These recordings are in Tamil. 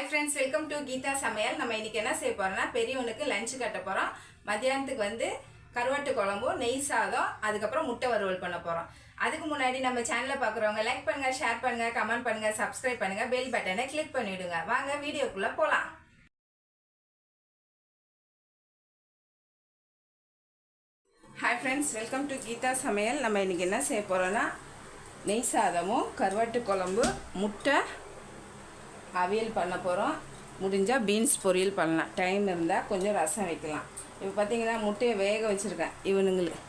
Hi friends welcome to Geetha Samayal நம்ம இன்னைக்கு என்ன செய்ய போகிறோன்னா பெரியவனுக்கு லஞ்சு கட்ட போகிறோம் மத்தியானத்துக்கு வந்து கருவாட்டு குழம்பும் நெய் சாதம் அதுக்கப்புறம் முட்டை வறுவல் பண்ண போகிறோம் அதுக்கு முன்னாடி நம்ம சேனலை பார்க்குறவங்க லைக் பண்ணுங்கள் ஷேர் பண்ணுங்கள் கமெண்ட் பண்ணுங்கள் சப்ஸ்கிரைப் பண்ணுங்கள் பெல் பட்டனை கிளிக் பண்ணிவிடுங்க வாங்க வீடியோக்குள்ளே போகலாம் hi friends welcome to Geetha Samayal நம்ம இன்றைக்கி என்ன செய்ய போகிறோன்னா நெய் சாதமும் கருவாட்டு குழம்பு முட்டை அவியல் பண்ண போகிறோம் முடிஞ்சால் பீன்ஸ் பொரியல் பண்ணலாம். டைம் இருந்தால் கொஞ்சம் ரசம் வைக்கலாம். இப்போ பார்த்தீங்கன்னா முட்டையை வேக வச்சுருக்கேன். இவனுங்களுக்கு.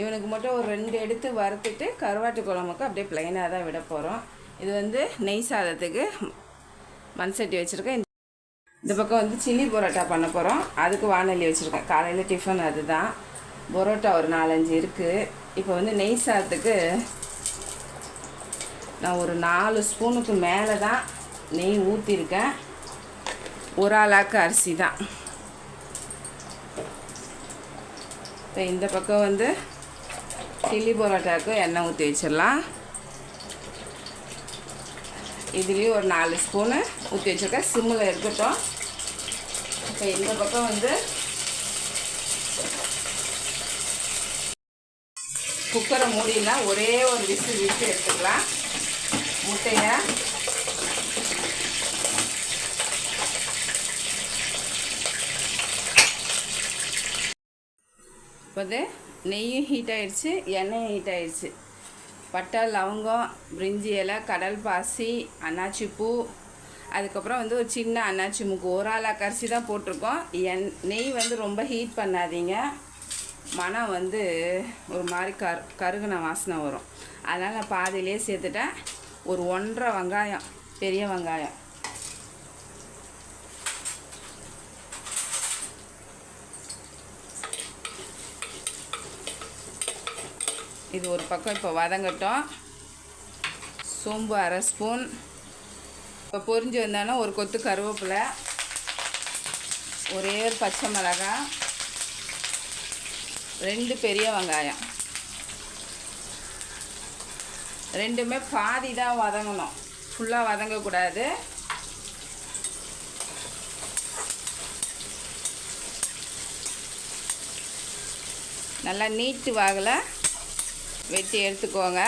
இவனுக்கு மட்டும் ஒரு ரெண்டு எடுத்து வறுத்துட்டு கருவாட்டு குழம்புக்கு அப்படியே ப்ளைனாக தான் விட போகிறோம் இது வந்து நெய் சாதத்துக்கு மண் சட்டி வச்சுருக்கேன். இந்த பக்கம் வந்து சில்லி பரோட்டா பண்ண போகிறோம் அதுக்கு வானொலி வச்சுருக்கேன். காலையில் டிஃபன் அதுதான். பரோட்டா ஒரு நாலஞ்சு இருக்குது இப்போ வந்து நெய் சாதத்துக்கு நான் ஒரு நாலு ஸ்பூனுக்கு மேலே தான் நெய் ஊற்றிருக்கேன் ஒரு ஆளாக்கு அரிசி தான். இப்போ இந்த பக்கம் வந்து சில்லி பரோட்டாவுக்கு எண்ணெய் ஊற்றி வச்சிடலாம். இதுலேயும் ஒரு நாலு ஸ்பூனு ஊற்றி வச்சுருக்கேன். சிம்மில் இருக்கட்டும். இப்போ இந்த பக்கம் வந்து குக்கரை மூடினா ஒரே ஒரு விசில் விட்டு எடுத்துக்கலாம். முட்டையை இப்போ வந்து நெய்யும் ஹீட் ஆயிடுச்சு எண்ணெயும் ஹீட் ஆயிடுச்சு. பட்டை லவங்கம் பிரிஞ்சி இலை கடல் பாசி அன்னாச்சி பூ. அதுக்கப்புறம் வந்து ஒரு சின்ன அன்னாச்சி முக்கு. ஒரு ஆளாக கரிசி தான் போட்டிருக்கோம். எண் நெய் வந்து ரொம்ப ஹீட் பண்ணாதீங்க. மனம் வந்து ஒரு மாதிரி கரு கருகுன வாசனை வரும். அதனால் நான் பாதியிலே சேர்த்துட்டேன். ஒரு ஒன்றரை வெங்காயம் பெரிய வெங்காயம். இது ஒரு பக்கம் இப்போ வதங்கட்டும். சோம்பு அரை ஸ்பூன். இப்போ பொரிஞ்சு வந்தோன்னா ஒரு கொத்து கருவேப்பிலை ஒரே ஒரு பச்சை மிளகாய் ரெண்டு பெரிய வெங்காயம். ரெண்டுமே பாதி தான் வதங்கணும். ஃபுல்லாக வதங்கக்கூடாது. நல்லா நீட்டு வாகல வெட்டி எடுத்துக்கோங்க.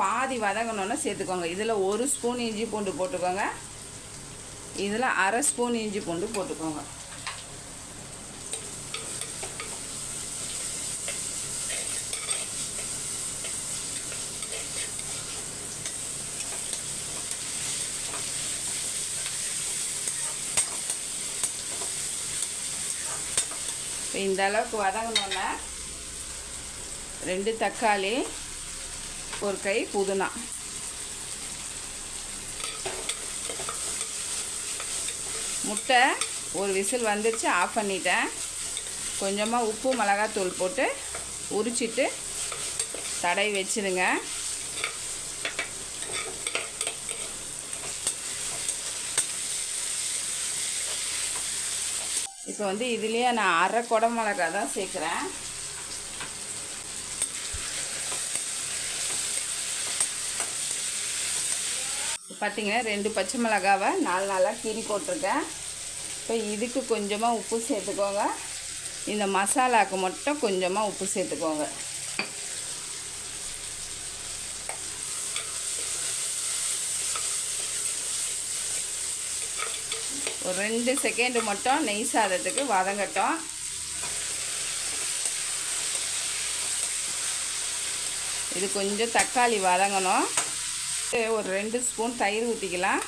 பாதி வதங்கணுன்னு சேர்த்துக்கோங்க. இதில் ஒரு ஸ்பூன் இஞ்சி பூண்டு போட்டுக்கோங்க. இதில் அரை ஸ்பூன் இஞ்சி பூண்டு போட்டுக்கோங்க. இந்த அளவுக்கு வதங்கணுன்னா ரெண்டு தக்காளி ஒரு கை புதினா. முட்டை ஒரு விசில் வந்துருச்சு ஆஃப் பண்ணிட்டேன். கொஞ்சமாக உப்பு மிளகாத்தூள் போட்டு உரிச்சிட்டு தடவி வச்சுருங்க. இப்போ வந்து இதுலேயே நான் அரை குடை மிளகா தான் சேர்க்குறேன். பார்த்தீங்கன்னா ரெண்டு பச்சை மிளகாவை நாலு நாளாக கீறி போட்டிருக்கேன். இப்போ இதுக்கு கொஞ்சமாக உப்பு சேர்த்துக்கோங்க. இந்த மசாலாவுக்கு மட்டும் கொஞ்சமாக உப்பு சேர்த்துக்கோங்க. ஒரு ரெண்டு செகண்டு மட்டும் நெய் சாதத்துக்கு வதங்கட்டும். இது கொஞ்சம் தக்காளி வதங்கணும். ஒரு ரெண்டு ஸ்பூன் தயிர் ஊற்றிக்கலாம்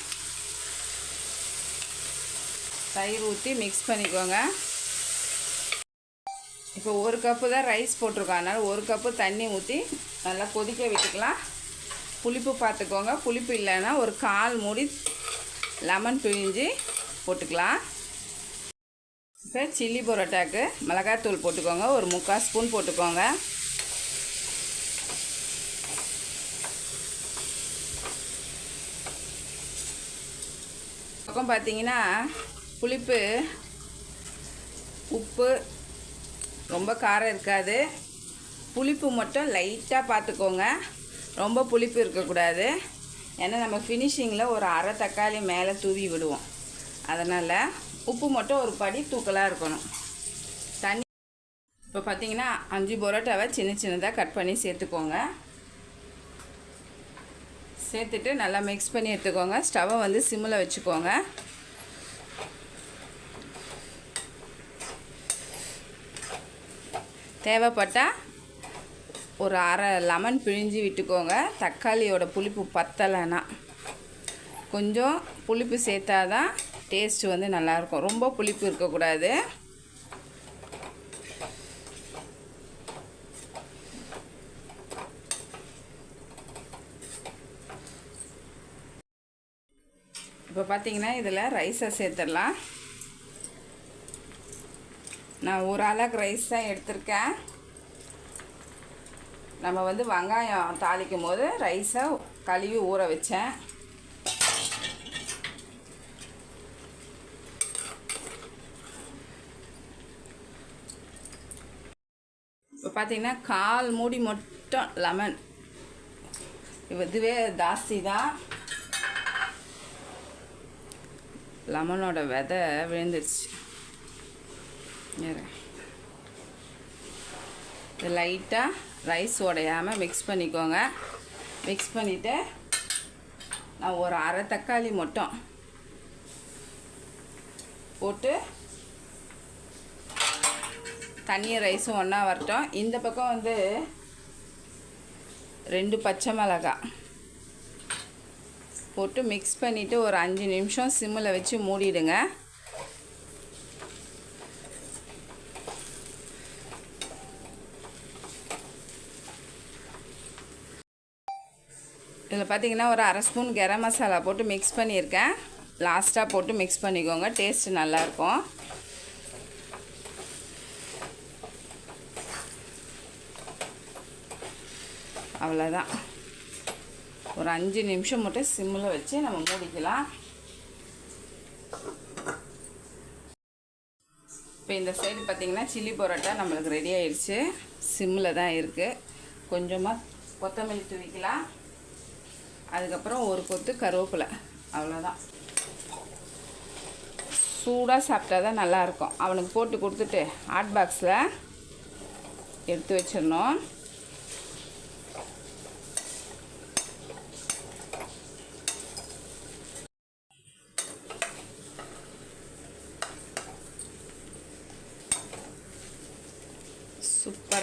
தயிர் ஊற்றி மிக்ஸ் பண்ணிக்கோங்க. இப்போ ஒரு கப்பு தான் ரைஸ் போட்டிருக்கோம். அதனால் ஒரு கப்பு தண்ணி ஊற்றி நல்லா கொதிக்க விட்டுக்கலாம். புளிப்பு பார்த்துக்கோங்க. புளிப்பு இல்லைன்னா ஒரு கால் மூடி லெமன் பிழிஞ்சு போட்டுக்கலாம். இப்போ சில்லி பரோட்டாக்கு மிளகாத்தூள் போட்டுக்கோங்க. ஒரு முக்கால் ஸ்பூன் போட்டுக்கோங்க. பக்கம் பார்த்தீங்கன்னா புளிப்பு உப்பு ரொம்ப காரம் இருக்காது. புளிப்பு மட்டும் லைட்டாக பார்த்துக்கோங்க. ரொம்ப புளிப்பு இருக்கக்கூடாது. ஏன்னா நம்ம ஃபினிஷிங்கில் ஒரு அரை தக்காளி மேலே தூவி விடுவோம். அதனால் உப்பு மட்டும் ஒரு படி தூக்கலாக இருக்கணும். தண்ணி இப்போ பார்த்தீங்கன்னா அஞ்சு பரோட்டாவை சின்ன சின்னதாக கட் பண்ணி சேர்த்துக்கோங்க. சேர்த்துட்டு நல்லா மிக்ஸ் பண்ணி எடுத்துக்கோங்க. ஸ்டவ்வை வந்து சிம்மில் வச்சுக்கோங்க. தேவைப்பட்டால் ஒரு அரை லெமன் பிழிஞ்சு விட்டுக்கோங்க. தக்காளியோட புளிப்பு பத்தலைன்னா. கொஞ்சம் புளிப்பு சேர்த்தா தான் டேஸ்ட் வந்து நல்லாயிருக்கும். ரொம்ப புளிப்பு இருக்கக்கூடாது. இப்போ பார்த்தீங்கன்னா இதில் ரைஸை சேர்த்துடலாம். நான் ஒரு அளவுக்கு ரைஸ் தான் எடுத்திருக்கேன். நம்ம வந்து வெங்காயம் தாளிக்கும் போது ரைஸை கழுவி ஊற வச்சேன். பார்த்தீங்கன்னா கால் மூடி மட்டும் லெமன். இதுவே ஜாஸ்தி தான். லெமனோட விதை விழுந்துருச்சு. இது லைட்டாக ரைஸ் உடையாமல் மிக்ஸ் பண்ணிக்கோங்க. மிக்ஸ் பண்ணிவிட்டு நான் ஒரு அரை தக்காளி மட்டும் போட்டு தண்ணியும் ரைஸும் ஒன்றா வரட்டும். இந்த பக்கம் வந்து ரெண்டு பச்சை மிளகாய். போட்டு மிக்ஸ் பண்ணிவிட்டு ஒரு அஞ்சு நிமிஷம் சிம்மில் வச்சு மூடிடுங்க. இதில் பார்த்தீங்கன்னா ஒரு அரை ஸ்பூன் கரம் மசாலா போட்டு மிக்ஸ் பண்ணியிருக்கேன். லாஸ்ட்டாக போட்டு மிக்ஸ் பண்ணிக்கோங்க. டேஸ்ட்டு நல்லாயிருக்கும் அவ்வளோதான் ஒரு அஞ்சு நிமிஷம் மட்டும் சிம்மில் வச்சு நம்ம மூடிக்கலாம். இப்போ இந்த சைடு பார்த்தீங்கன்னா சில்லி பரோட்டா நம்மளுக்கு ரெடி ஆயிடுச்சு சிம்மில் தான் இருக்குது கொஞ்சமாக கொத்தமல்லி தூவிக்கலாம். அதுக்கப்புறம் ஒரு கொத்து கருவேப்பிலை. அவ்வளோதான் சூடாக சாப்பிட்டா தான் நல்லாயிருக்கும் அவனுக்கு போட்டு கொடுத்துட்டு ஹாட் பாக்ஸில் எடுத்து வச்சிடணும்.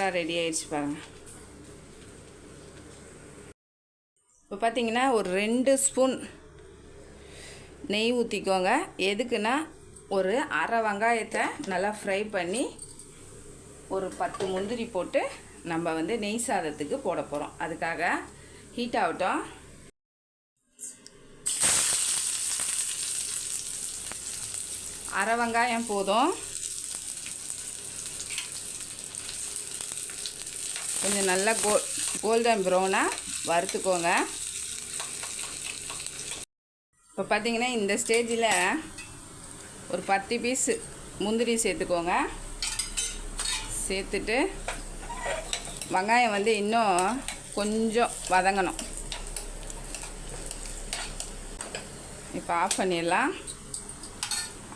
சூப்பராக ரெடி ஆயிடுச்சு பாருங்கள் இப்போ பார்த்தீங்கன்னா ஒரு ரெண்டு ஸ்பூன் நெய் ஊற்றிக்கோங்க எதுக்குன்னா ஒரு அரை வெங்காயத்தை நல்லா ஃப்ரை பண்ணி ஒரு பத்து முந்திரி போட்டு நம்ம வந்து நெய் சாதத்துக்கு போட போகிறோம் அதுக்காக ஹீட் ஆகட்டும். அரை வெங்காயம் போதும். கொஞ்சம் நல்லா கோ கோல்டன் ப்ரௌனாக வறுத்துக்கோங்க. இப்போ பார்த்தீங்கன்னா இந்த ஸ்டேஜில் ஒரு பத்து பீஸு முந்திரி சேர்த்துக்கோங்க. சேர்த்துட்டு வெங்காயம் வந்து இன்னும் கொஞ்சம் வதங்கணும். இப்போ ஆஃப் பண்ணிடலாம்.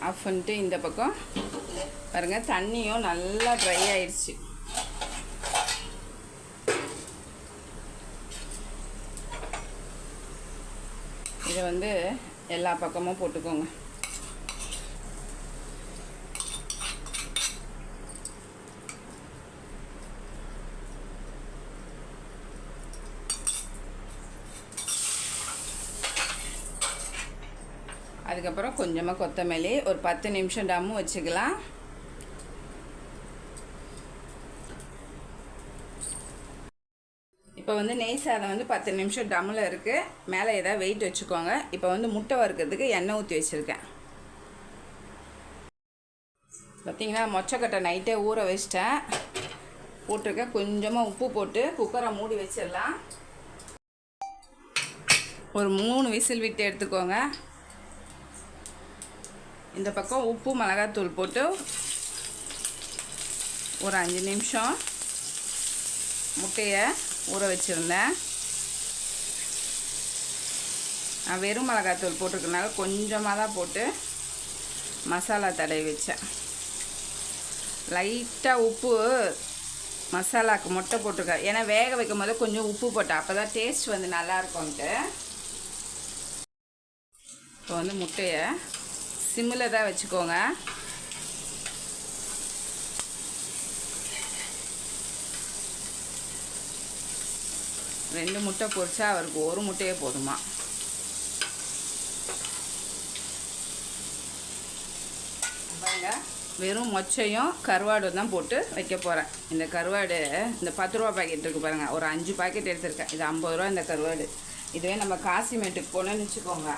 ஆஃப் பண்ணிட்டு இந்த பக்கம் பாருங்கள் தண்ணியும் நல்லா ட்ரை ஆயிடுச்சு. இதை வந்து எல்லா பக்கமும் போட்டுக்கோங்க. அதுக்கப்புறம் கொஞ்சமாக கொத்தமல்லி ஒரு பத்து நிமிஷம் டம்மு வச்சுக்கலாம். இப்போ வந்து நெய் சாதம் வந்து பத்து நிமிஷம் டம்மில் இருக்குது மேலே ஏதாவது வெயிட் வச்சுக்கோங்க. இப்போ வந்து முட்டை வறுக்கிறதுக்கு எண்ணெய் ஊற்றி வச்சுருக்கேன். பார்த்தீங்கன்னா மொச்சக்கட்டை நைட்டே ஊற வச்சிட்டேன். போட்டிருக்கேன். கொஞ்சமாக உப்பு போட்டு குக்கரை மூடி வச்சிடலாம். ஒரு மூணு விசில் விட்டு எடுத்துக்கோங்க. இந்த பக்கம் உப்பு மிளகாத்தூள் போட்டு ஒரு அஞ்சு நிமிஷம் முட்டையை ஊற வச்சுருந்தேன். நான் வெறும் மிளகாத்தூள் போட்டிருக்கனால கொஞ்சமாக தான் போட்டு மசாலா தடவி வச்சேன். லைட்டாக உப்பு மசாலாவுக்கு முட்டை போட்டிருக்கேன். ஏன்னா வேக வைக்கும் போது கொஞ்சம் உப்பு போட்டேன். அப்போ தான் டேஸ்ட் வந்து நல்லாயிருக்கும்ட்டு. இப்போ வந்து முட்டையை சிம்மில் தான் வச்சுக்கோங்க. ரெண்டு முட்டை பொரிச்சா அவருக்கு ஒரு முட்டையே போதுமா. பாருங்க. வெறும் மொச்சையும் கருவாடும் தான் போட்டு வைக்க போகிறேன் இந்த கருவாடு இந்த பத்து ரூபா பாக்கெட் இருக்குது பாருங்கள் ஒரு அஞ்சு பாக்கெட் எடுத்திருக்கேன். இது ஐம்பது ரூபா இந்த கருவாடு. இதுவே நம்ம காசிமேட்டுக்கு போனோன்னு வச்சுக்கோங்க.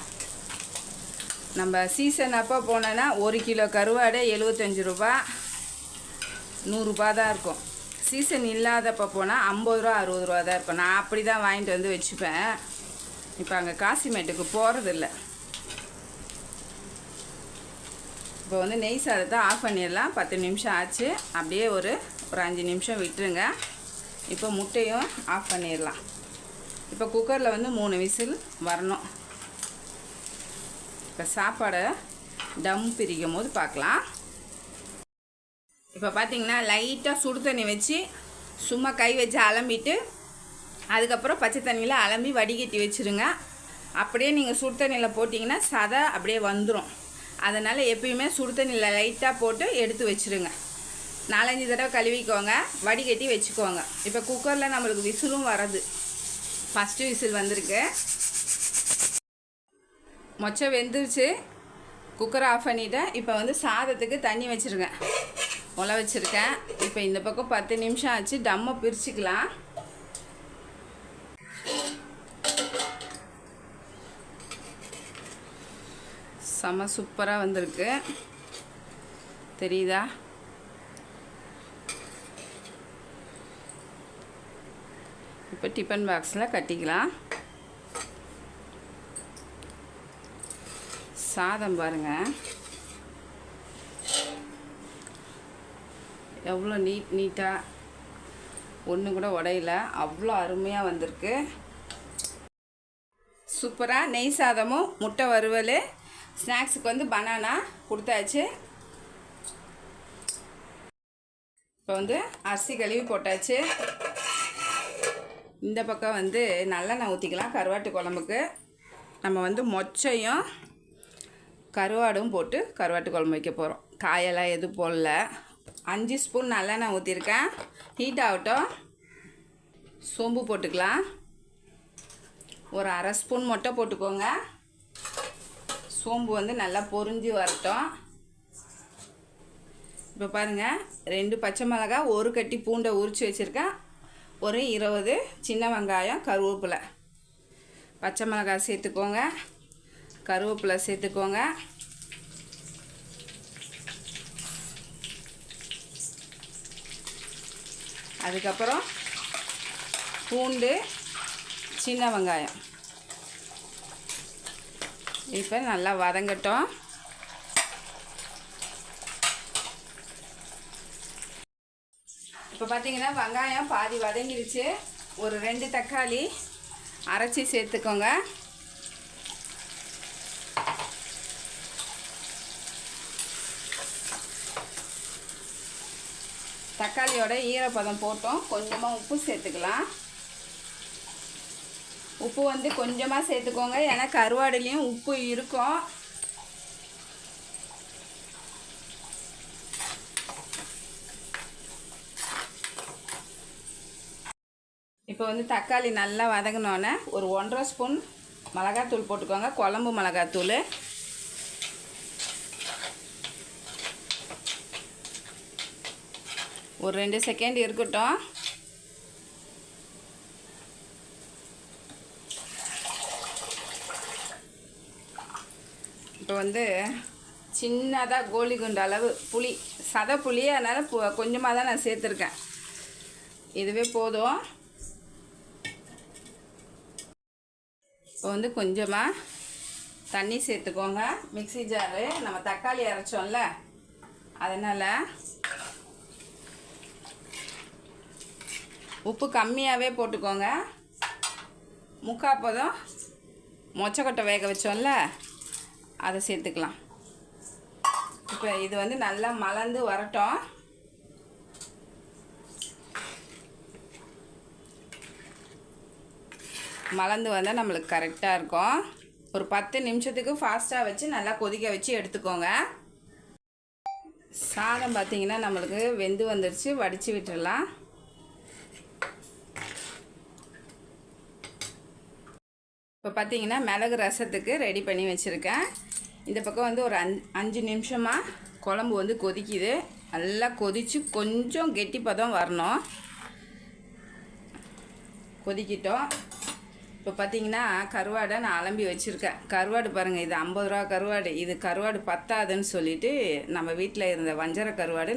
நம்ம சீசன் அப்போ போனோன்னா ஒரு கிலோ கருவாடு எழுபத்தஞ்சி ரூபா. நூறுரூபா தான் இருக்கும். சீசன் இல்லாதப்போ போனால் ஐம்பது ரூபா அறுபது ரூபா தான் இருக்கும். நான் அப்படி தான் வாங்கிட்டு வந்து வச்சுப்பேன். இப்போ அங்கே காசிமேட்டுக்கு போகிறதில்ல இப்போ வந்து நெய் சாதத்தை ஆஃப் பண்ணிடலாம். பத்து நிமிஷம் ஆச்சு. அப்படியே ஒரு ஒரு அஞ்சு நிமிஷம் விட்டுருங்க. இப்போ முட்டையும் ஆஃப் பண்ணிடலாம். இப்போ குக்கரில் வந்து மூணு விசில் வரணும். இப்போ சாப்பாடை டம் பிரிக்கும் போது பார்க்கலாம். இப்போ பார்த்தீங்கன்னா லைட்டாக சுடு தண்ணி வச்சு சும்மா கை வச்சு அலம்பிட்டு அதுக்கப்புறம் பச்சை தண்ணியில் அலம்பி வடிகட்டி வச்சுருங்க. அப்படியே நீங்கள் சுடு தண்ணியில் போட்டிங்கன்னா சதை அப்படியே வந்துடும் அதனால் எப்பயுமே சுடு தண்ணியில் லைட்டாக போட்டு எடுத்து வச்சுருங்க. நாலஞ்சு தடவை கழுவிக்கோங்க வடிகட்டி வச்சுக்கோங்க. இப்போ குக்கரில் நம்மளுக்கு விசிலும் வரது. ஃபஸ்ட்டு விசில் வந்திருக்கு. மொச்சை வெந்துருச்சு. குக்கரை ஆஃப் பண்ணிவிட்டேன் இப்போ வந்து சாதத்துக்கு தண்ணி வச்சுருங்க. உல வச்சுருக்கேன். இப்போ இந்த பக்கம் பத்து நிமிஷம் ஆச்சு. டம்மை பிரிச்சுக்கலாம். செம சூப்பராக வந்திருக்கு. தெரியுதா? இப்போ டிஃபன் பாக்ஸில் கட்டிக்கலாம். சாதம் பாருங்கள் எவ்வளோ நீட் நீட்டாக ஒன்று கூட உடையல. அவ்வளோ அருமையாக வந்திருக்கு. சூப்பராக நெய் சாதமும் முட்டை வறுவல் ஸ்நாக்ஸுக்கு வந்து பனானா கொடுத்தாச்சு. இப்போ வந்து அரிசி கழுவி போட்டாச்சு. இந்த பக்கம் வந்து நல்லெண்ணெய் ஊற்றிக்கலாம் கருவாட்டு குழம்புக்கு. நம்ம வந்து மொச்சையும் கருவாடும் போட்டு கருவாட்டு குழம்பு வைக்க போகிறோம் காயெல்லாம் எதுவும் போடல. அஞ்சு ஸ்பூன் நல்லெண்ணெய் ஊற்றிருக்கேன் ஹீட் ஆகட்டும். சோம்பு போட்டுக்கலாம். ஒரு அரை ஸ்பூன் மொட்டை போட்டுக்கோங்க. சோம்பு வந்து நல்லா பொரிஞ்சு வரட்டும். இப்போ பாருங்கள் ரெண்டு பச்சை மிளகா ஒரு கட்டி பூண்டை உரித்து வச்சுருக்கேன். ஒரு இருபது சின்ன வெங்காயம் கருவேப்பிலை. பச்சை மிளகாய் சேர்த்துக்கோங்க. கருவேப்பிலை சேர்த்துக்கோங்க. அதுக்கப்புறம் பூண்டு சின்ன வெங்காயம். இப்போ நல்லா வதங்கட்டும். இப்போ பார்த்தீங்கன்னா வெங்காயம் பாதி வதங்கிடுச்சு ஒரு ரெண்டு தக்காளி அரைச்சி சேர்த்துக்கோங்க. தக்காளியோட ஈரப்பதம் போட்டோம். கொஞ்சமாக உப்பு சேர்த்துக்கலாம். உப்பு வந்து கொஞ்சமாக சேர்த்துக்கோங்க. ஏன்னா கருவாடுலேயும் உப்பு இருக்கும். இப்போ வந்து தக்காளி நல்லா வதங்கினோன்னே ஒரு ஒன்றரை ஸ்பூன் மிளகாத்தூள் போட்டுக்கோங்க. குழம்பு மிளகாத்தூள். ஒரு ரெண்டு செகண்ட் இருக்கட்டும். இப்போ வந்து சின்னதாக கோலி குண்டு அளவு புளி சதை புளி அதனால் பு கொஞ்சமாக தான் நான் சேர்த்துருக்கேன். இதுவே போதும். இப்போ வந்து கொஞ்சமாக தண்ணி சேர்த்துக்கோங்க. மிக்ஸி ஜாரு நம்ம தக்காளி அரைச்சோம்ல அதனால் உப்பு கம்மியாகவே போட்டுக்கோங்க. முக்கால் பதம் மொச்சக்கொட்டை வேக வச்சோம்ல அதை சேர்த்துக்கலாம். இப்போ இது வந்து நல்லா மலர்ந்து வரட்டும். மலர்ந்து வந்தால் நம்மளுக்கு கரெக்டாக இருக்கும். ஒரு பத்து நிமிஷத்துக்கு ஃபாஸ்ட்டாக வச்சு நல்லா கொதிக்க வச்சு எடுத்துக்கோங்க. சாதம் பார்த்தீங்கன்னா நம்மளுக்கு வெந்து வந்துடுச்சு வடித்து விட்டுடலாம் பார்த்தீங்கன்னா மிளகு ரசத்துக்கு ரெடி பண்ணி வச்சுருக்கேன். இந்த பக்கம் வந்து ஒரு அஞ்சு அஞ்சு நிமிஷமாக குழம்பு வந்து கொதிக்குது. நல்லா கொதித்து கொஞ்சம் கெட்டி பதம் வரணும். கொதிக்கிட்டோம். இப்போ பார்த்தீங்கன்னா கருவாடை நான் அலம்பி வச்சுருக்கேன். கருவாடு பாருங்கள் இது ஐம்பது ரூபா கருவாடு. இது கருவாடு பத்தாதுன்னு சொல்லிட்டு நம்ம வீட்டில் இருந்த வஞ்சர கருவாடு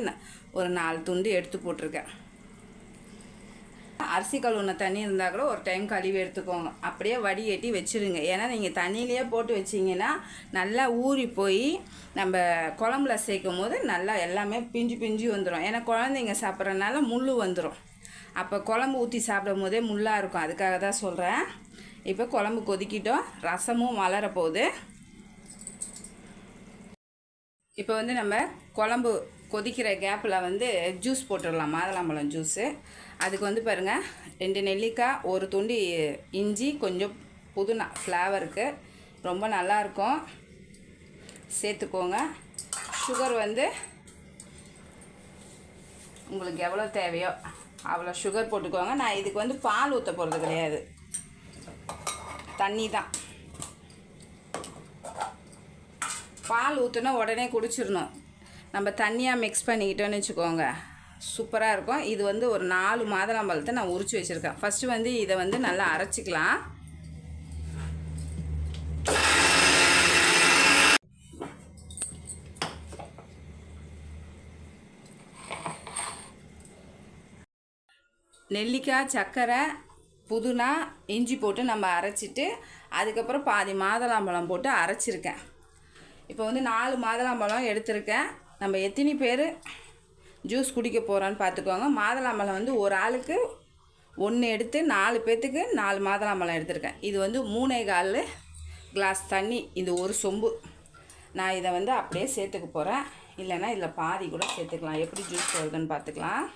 ஒரு நாலு துண்டு எடுத்து போட்டிருக்கேன். அரிசி கழுவுன தண்ணி இருந்தால் கூட ஒரு டைம் கழுவி எடுத்துக்கோங்க. அப்படியே வடிகட்டி வச்சிருங்க. ஏன்னா நீங்கள் தண்ணியிலேயே போட்டு வச்சிங்கன்னா நல்லா ஊறி போய் நம்ம குழம்புல சேர்க்கும் போது நல்லா எல்லாமே பிஞ்சு பிஞ்சு வந்துடும் ஏன்னா குழந்தைங்க சாப்பிட்றதுனால முள் வந்துடும் அப்போ குழம்பு ஊற்றி சாப்பிடும் போதே முள்ளாக இருக்கும். அதுக்காக தான் சொல்கிறேன் இப்போ குழம்பு கொதிக்கிட்டோம். ரசமும் வளர போகுது. இப்போ வந்து நம்ம குழம்பு கொதிக்கிற கேப்பில் வந்து ஜூஸ் போட்டுடலாம். மாதுளம்பழம் ஜூஸு அதுக்கு வந்து பாருங்கள் ரெண்டு நெல்லிக்காய் ஒரு துண்டு இஞ்சி கொஞ்சம் புதுனா ஃப்ளேவருக்கு ரொம்ப நல்லாயிருக்கும் சேர்த்துக்கோங்க. சுகர் வந்து உங்களுக்கு எவ்வளோ தேவையோ அவ்வளோ சுகர் போட்டுக்கோங்க. நான் இதுக்கு வந்து பால் ஊற்ற போகிறது கிடையாது. தண்ணி தான். பால் ஊற்றுனா உடனே குடிச்சிடணும். நம்ம தண்ணியாக மிக்ஸ் பண்ணிக்கிட்டோன்னு வச்சுக்கோங்க. சூப்பராக இருக்கும். இது வந்து ஒரு நாலு மாதுளம்பழத்தை நான் உரிச்சு வச்சுருக்கேன். ஃபஸ்ட்டு வந்து இதை வந்து நல்லா அரைச்சிக்கலாம். நெல்லிக்காய் சர்க்கரை புதுனா இஞ்சி போட்டு நம்ம அரைச்சிட்டு அதுக்கப்புறம் பாதி மாதுளம்பழம் போட்டு அரைச்சிருக்கேன். இப்போ வந்து நாலு மாதுளம்பழம் எடுத்திருக்கேன். நம்ம எத்தனை பேர் ஜூஸ் குடிக்க போகிறோன்னு பார்த்துக்கோங்க மாதுளம்பழம் வந்து ஒரு ஆளுக்கு ஒன்று எடுத்து நாலு பேர்த்துக்கு நாலு மாதுளம்பழம் எடுத்திருக்கேன். இது வந்து மூணே கால் கிளாஸ் தண்ணி இது ஒரு சொம்பு. நான் இதை வந்து அப்படியே சேர்த்துக்க போகிறேன் இல்லைன்னா இதில் பாதி கூட சேர்த்துக்கலாம். எப்படி ஜூஸ் வருதுன்னு பார்த்துக்கலாம்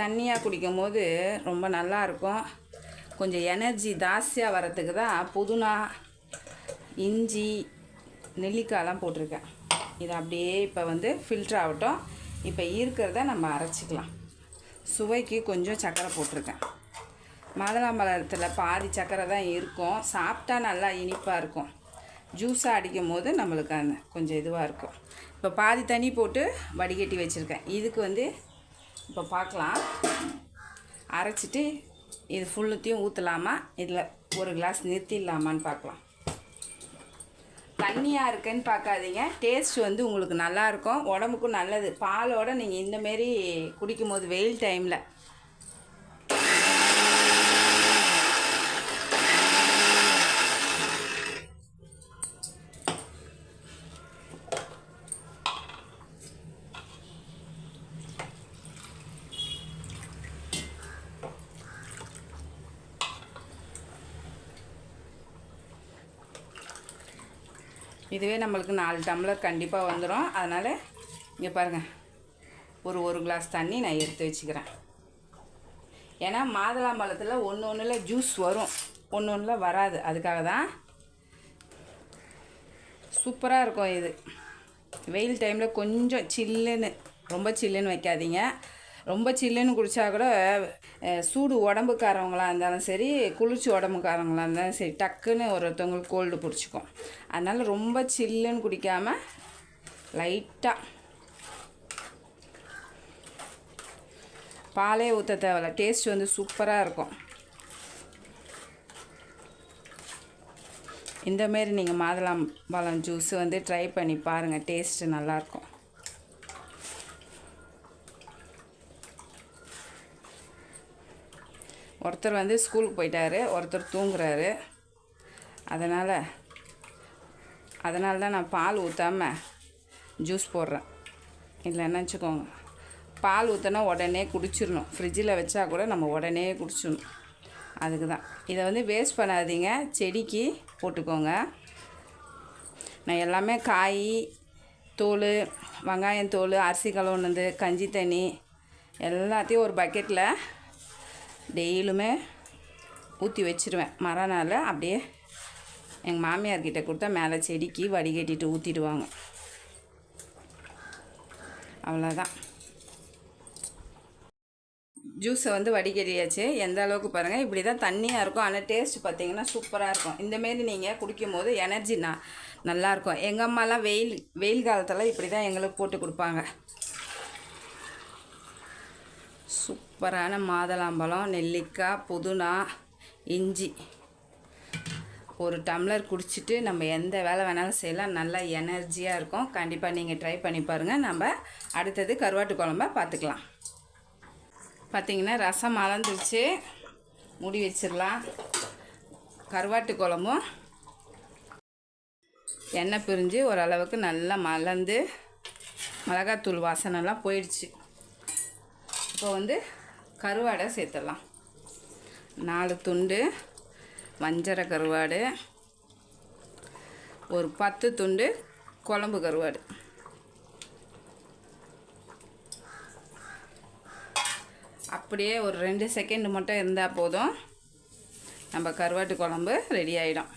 தண்ணியாக குடிக்கும் போது ரொம்ப நல்லா இருக்கும். கொஞ்சம் எனர்ஜி ஜாஸ்தியாக வரத்துக்கு தான் புதினா இஞ்சி நெல்லிக்காயெலாம் போட்டிருக்கேன். இது அப்படியே இப்போ வந்து ஃபில்டர் ஆகட்டும். இப்போ இருக்கிறத நம்ம அரைச்சிக்கலாம். சுவைக்கு கொஞ்சம் சர்க்கரை போட்டிருக்கேன். மாதுளம்பழத்தில் பாதி சர்க்கரை தான் இருக்கும். சாப்பிட்டா நல்லா இனிப்பாக இருக்கும். ஜூஸாக அடிக்கும் போது நம்மளுக்கு அந்த கொஞ்சம் இதுவாக இருக்கும். இப்போ பாதி தண்ணி போட்டு வடிகட்டி வச்சுருக்கேன். இதுக்கு வந்து இப்போ பார்க்கலாம் அரைச்சிட்டு இது ஃபுல்லுத்தையும் ஊற்றலாமா இதில் ஒரு கிளாஸ் நிறுத்திடலாமான்னு பார்க்கலாம் தண்ணியாக இருக்குன்னு பார்க்காதீங்க. டேஸ்ட் வந்து உங்களுக்கு நல்லாயிருக்கும் உடம்புக்கும் நல்லது. பாலோட நீங்கள் இந்தமாரி குடிக்கும்போது வெயில் டைமில் இதுவே நம்மளுக்கு நாலு டம்ளர் கண்டிப்பாக வந்துடும் அதனால் இங்கே பாருங்கள் ஒரு ஒரு கிளாஸ் தண்ணி நான் எடுத்து வச்சுக்கிறேன். ஏன்னா மாதுளம்பழத்தில் ஒன்று ஒன்றில் ஜூஸ் வரும். ஒன்று ஒன்றில் வராது. அதுக்காக தான் சூப்பராக இருக்கும் இது. வெயில் டைமில் கொஞ்சம் சில்லுன்னு ரொம்ப சில்லுன்னு வைக்காதீங்க. ரொம்ப சில்லுன்னு குடித்தா கூட சூடு உடம்புக்காரவங்களாக இருந்தாலும் சரி குளிர்ச்சி உடம்புக்காரவங்களாக இருந்தாலும் சரி டக்குன்னு ஒருத்தவங்களுக்கு கோல்டு பிடிச்சிக்கும். அதனால் ரொம்ப சில்லுன்னு குடிக்காமல் லைட்டாக பாலே ஊற்ற தேவையில்ல. டேஸ்ட் வந்து சூப்பராக இருக்கும். இந்தமாரி நீங்கள் மாதுளம் பழம் ஜூஸ் வந்து ட்ரை பண்ணி பாருங்கள் டேஸ்ட்டு நல்லாயிருக்கும் ஒருத்தர் வந்து ஸ்கூலுக்கு போயிட்டாரு ஒருத்தர் தூங்குறாரு. அதனால் அதனால தான் நான் பால் ஊற்றாம ஜூஸ் போடுறேன். இல்லைன்னா வச்சுக்கோங்க. பால் ஊற்றினா உடனே குடிச்சிடணும். ஃப்ரிட்ஜில் வச்சா கூட நம்ம உடனே குடிச்சிடணும். அதுக்கு தான் இதை வந்து வேஸ்ட் பண்ணாதீங்க. செடிக்கு போட்டுக்கோங்க. நான் எல்லாமே காய் தோல் வெங்காயம் தோல் அரிசி கழுவுனது கஞ்சி தண்ணி எல்லாத்தையும் ஒரு பக்கெட்டில் டெய்லியுமே ஊற்றி வச்சுருவேன். மரநாள் அப்படியே எங்கள் மாமியார்கிட்ட கொடுத்தா மேலே செடிக்கு வடிகட்டிட்டு ஊற்றிடுவாங்க அவ்வளோதான் ஜூஸை வந்து வடிகட்டியாச்சு. எந்த அளவுக்கு பாருங்கள் இப்படி தான் தண்ணியாக இருக்கும் ஆனால் டேஸ்ட் பார்த்தீங்கன்னா சூப்பராக இருக்கும். இந்தமாரி நீங்கள் குடிக்கும் போது எனர்ஜி நான் நல்லாயிருக்கும். எங்கள் அம்மாலாம் வெயில் வெயில் காலத்தில் இப்படி தான் எங்களுக்கு போட்டு கொடுப்பாங்க. சூப்பரான மாதுளம்பழம் நெல்லிக்காய் புதினா இஞ்சி. ஒரு டம்ளர் குடிச்சிட்டு நம்ம எந்த வேலை வேணாலும் செய்யலாம். நல்லா எனர்ஜியாக இருக்கும். கண்டிப்பாக நீங்கள் ட்ரை பண்ணி பாருங்கள் நம்ம அடுத்தது கருவாட்டு குழம்ப பார்த்துக்கலாம் பார்த்திங்கன்னா ரசம் மலர்ந்துருச்சு. முடி வச்சிடலாம். கருவாட்டு குழம்பும் எண்ணெய் பிரிஞ்சு ஓரளவுக்கு நல்லா மலர்ந்து மிளகாத்தூள் வாசனைலாம் போயிடுச்சு. இப்போ வந்து கருவாடை சேர்த்துடலாம். நாலு துண்டு வஞ்சர கருவாடு ஒரு பத்து துண்டு குழம்பு கருவாடு. அப்படியே ஒரு ரெண்டு செகண்ட் மட்டும் இருந்தால் போதும். நம்ம கருவாட்டு குழம்பு ரெடி ஆகிடும்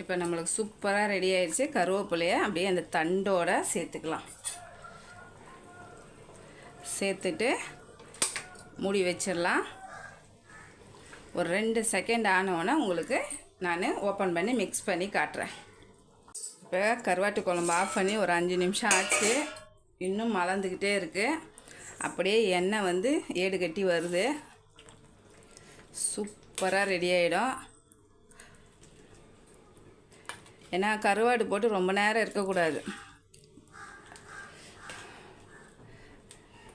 இப்போ நம்மளுக்கு சூப்பராக ரெடி ஆயிடுச்சு. கருவேப்பிலையை அப்படியே அந்த தண்டோடு சேர்த்துக்கலாம். சேர்த்துட்டு மூடி வச்சிடலாம். ஒரு ரெண்டு செகண்ட் ஆனவுடனே உங்களுக்கு நான் ஓப்பன் பண்ணி மிக்ஸ் பண்ணி காட்டுறேன். இப்போ கருவாட்டு குழம்பு ஆஃப் பண்ணி ஒரு அஞ்சு நிமிஷம் ஆச்சு. இன்னும் மலர்ந்துக்கிட்டே இருக்குது அப்படியே எண்ணெய் வந்து ஏடு கட்டி வருது. சூப்பராக ரெடி ஆகிடும் ஏன்னா கருவாடு போட்டு ரொம்ப நேரம் இருக்கக்கூடாது.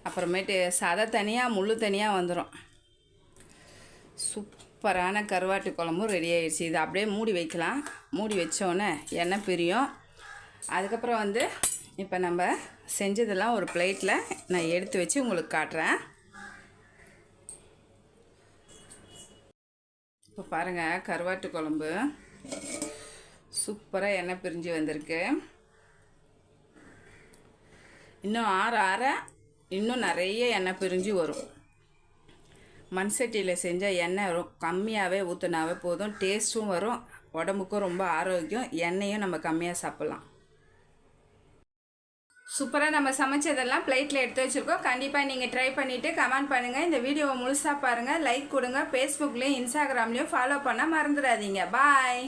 அப்புறமேட்டு சதை தனியாக முள் தனியாக வந்துடும் சூப்பரான கருவாட்டு குழம்பும் ரெடி ஆகிடுச்சு இது அப்படியே மூடி வைக்கலாம். மூடி வச்சோன்னே எண்ணெய் பிரியும். அதுக்கப்புறம் வந்து இப்போ நம்ம செஞ்சதெல்லாம் ஒரு பிளேட்டில் நான் எடுத்து வச்சு உங்களுக்கு காட்டுறேன். இப்போ பாருங்கள் கருவாட்டு குழம்பு. சூப்பராக எண்ணெய் பிரிஞ்சு வந்திருக்கு. இன்னும் ஆற ஆற இன்னும் நிறைய எண்ணெய் பிரிஞ்சு வரும். மண் சட்டியில் செஞ்சால் எண்ணெய் ரொ கம்மியாகவே ஊற்றினாவே போதும். டேஸ்ட்டும் வரும். உடம்புக்கும் ரொம்ப ஆரோக்கியம். எண்ணெயும் நம்ம கம்மியாக சாப்பிட்லாம். சூப்பராக நம்ம சமைச்சதெல்லாம் பிளேட்டில் எடுத்து வச்சுருக்கோம். கண்டிப்பாக நீங்கள் ட்ரை பண்ணிவிட்டு கமெண்ட் பண்ணுங்கள் இந்த வீடியோவை முழுசாக பாருங்கள் லைக் கொடுங்க. ஃபேஸ்புக்லேயும் இன்ஸ்டாகிராம்லேயும் ஃபாலோ பண்ண மறந்துடாதீங்க. பாய்